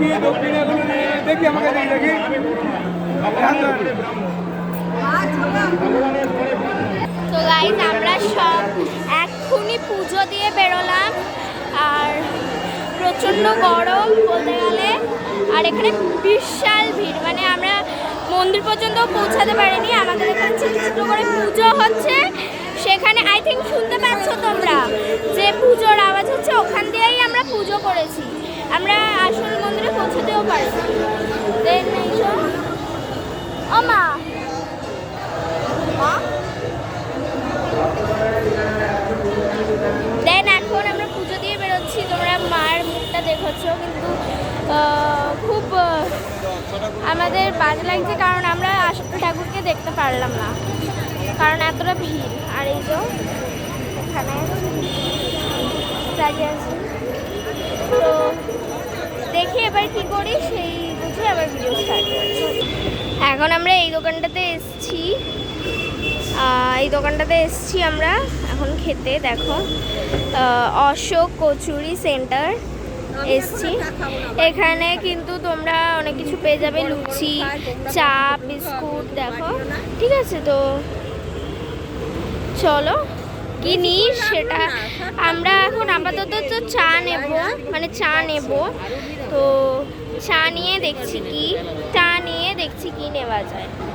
দেখি দক্ষিণে দেখি আমাকে দেখি তো আমরা সব এক্ষুনি পুজো দিয়ে বেরোলাম। আর প্রচণ্ড গরম বলতে গেলে। আর এখানে বিশাল ভিড় মানে আমরা মন্দির পর্যন্ত পৌঁছাতে পারিনি। আমাদের এখানে ছোটো ছোটো করে পুজো হচ্ছে। সেখানে আই থিঙ্ক শুনতে পাচ্ছ তোমরা যে পুজোর আওয়াজ হচ্ছে, ওখান দিয়েই আমরা পুজো করেছি। আমরা আসল মন্দিরে পৌঁছাতেও পারিনি দেন এইসব ও মা। দেন এখন আমরা পুজো দিয়ে বেরোচ্ছি। তোমরা মার মুখটা দেখেছ, কিন্তু খুব আমাদের বাজে লাগছে, কারণ আমরা আসল ঠাকুরকে দেখতে পারলাম না। কারণ এতটা ভিড়। আর এই যে, এখানে দাঁড়িয়ে তো করি সেই বুঝে আবার ভিডিও স্টার্ট এখন আমরা এই দোকানটাতে এসছি। এই দোকানটাতে এসছি আমরা এখন খেতে, দেখো। অশোক কচুরি সেন্টার এসছি। এখানে কিন্তু তোমরা অনেক কিছু পেয়ে যাবে, লুচি, চা, বিস্কুট, দেখো। ঠিক আছে তো? চলো, কি নিস সেটা? আমরা এখন আপাতত তো চা নেব মানে চা নেব। তো চা নিয়ে দেখছি কি চা নিয়ে দেখছি কি নেওয়া যায়।